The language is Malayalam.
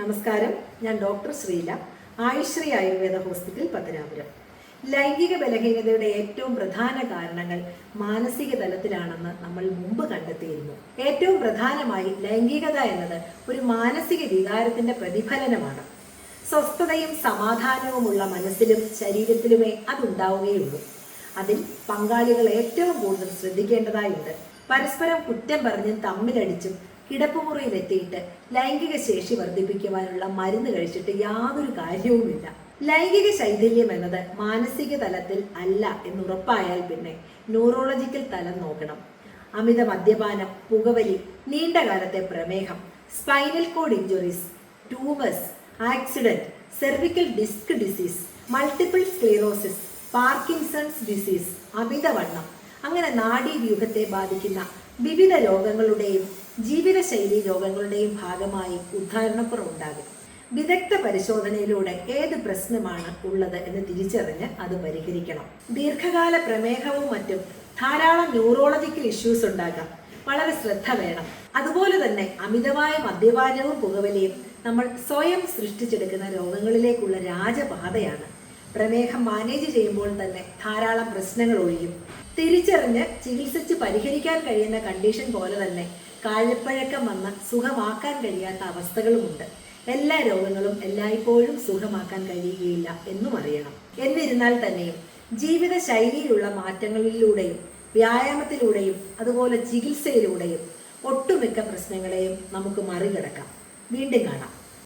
നമസ്കാരം. ഞാൻ ഡോക്ടർ ശ്രീല ആയുശ്രീ ആയുർവേദ ഹോസ്പിറ്റൽ പത്തനാപുരം. ലൈംഗിക ബലഹീനതയുടെ ഏറ്റവും പ്രധാന കാരണങ്ങൾ മാനസിക തലത്തിലാണെന്ന് നമ്മൾ മുമ്പ് കണ്ടെത്തിയിരുന്നു. ഏറ്റവും പ്രധാനമായി ലൈംഗികത എന്നത് ഒരു മാനസിക വികാരത്തിന്റെ പ്രതിഫലനമാണ്. സ്വസ്ഥതയും സമാധാനവുമുള്ള മനസ്സിലും ശരീരത്തിലുമേ അതുണ്ടാവുകയുള്ളൂ. അതിൽ പങ്കാളികൾ ഏറ്റവും കൂടുതൽ ശ്രദ്ധിക്കേണ്ടതായുണ്ട്. പരസ്പരം കുറ്റം പറഞ്ഞും തമ്മിലടിച്ചും കിടപ്പുമുറിയിലെത്തിയിട്ട് ലൈംഗിക ശേഷി വർദ്ധിപ്പിക്കുവാനുള്ള മരുന്ന് കഴിച്ചിട്ട് യാതൊരു കാര്യവുമില്ല. ലൈംഗിക ശൈഥില്യം എന്നത് മാനസിക തലത്തിൽ അല്ല എന്നുറപ്പായാൽ പിന്നെ ന്യൂറോളജിക്കൽ തലം നോക്കണം. അമിത മദ്യപാനം പുകവലി നീണ്ടകാലത്തെ പ്രമേഹം spinal cord injuries tumours accident cervical disc disease multiple sclerosis Parkinson's disease അമിതവണ്ണം അങ്ങനെ നാഡീവ്യൂഹത്തെ ബാധിക്കുന്ന വിവിധ രോഗങ്ങളുടെയും ജീവിതശൈലി രോഗങ്ങളുടെയും ഭാഗമായി ഉദ്ധാരണപ്പുറമുണ്ടാകും വിദഗ്ധ പരിശോധനയിലൂടെ ഏത് പ്രശ്നമാണ് ഉള്ളത് എന്ന് തിരിച്ചറിഞ്ഞ് അത് പരിഹരിക്കണം. ദീർഘകാല പ്രമേഹവും മറ്റും ധാരാളം ന്യൂറോളജിക്കൽ ഇഷ്യൂസ് ഉണ്ടാകാം. വളരെ ശ്രദ്ധ വേണം. അതുപോലെ തന്നെ അമിതമായ മദ്യപാനവും പുകവലിയും നമ്മൾ സ്വയം സൃഷ്ടിച്ചെടുക്കുന്ന രോഗങ്ങളിലേക്കുള്ള രാജപാതയാണ്. പ്രമേഹം മാനേജ് ചെയ്യുമ്പോൾ തന്നെ ധാരാളം പ്രശ്നങ്ങൾ ഒഴിയും. തിരിച്ചറിഞ്ഞ് ചികിത്സിച്ച് പരിഹരിക്കാൻ കഴിയുന്ന കണ്ടീഷൻ പോലെ തന്നെ കാഴ്ചപ്പഴക്കം വന്ന് സുഖമാക്കാൻ കഴിയാത്ത അവസ്ഥകളുമുണ്ട്. എല്ലാ രോഗങ്ങളും എല്ലായ്പ്പോഴും സുഖമാക്കാൻ കഴിയുകയില്ല എന്നും അറിയണം. എന്നിരുന്നാൽ തന്നെയും ജീവിത ശൈലിയിലുള്ള മാറ്റങ്ങളിലൂടെയും വ്യായാമത്തിലൂടെയും അതുപോലെ ചികിത്സയിലൂടെയും ഒട്ടുമിക്ക പ്രശ്നങ്ങളെയും നമുക്ക് മറികടക്കാം. വീണ്ടും കാണാം.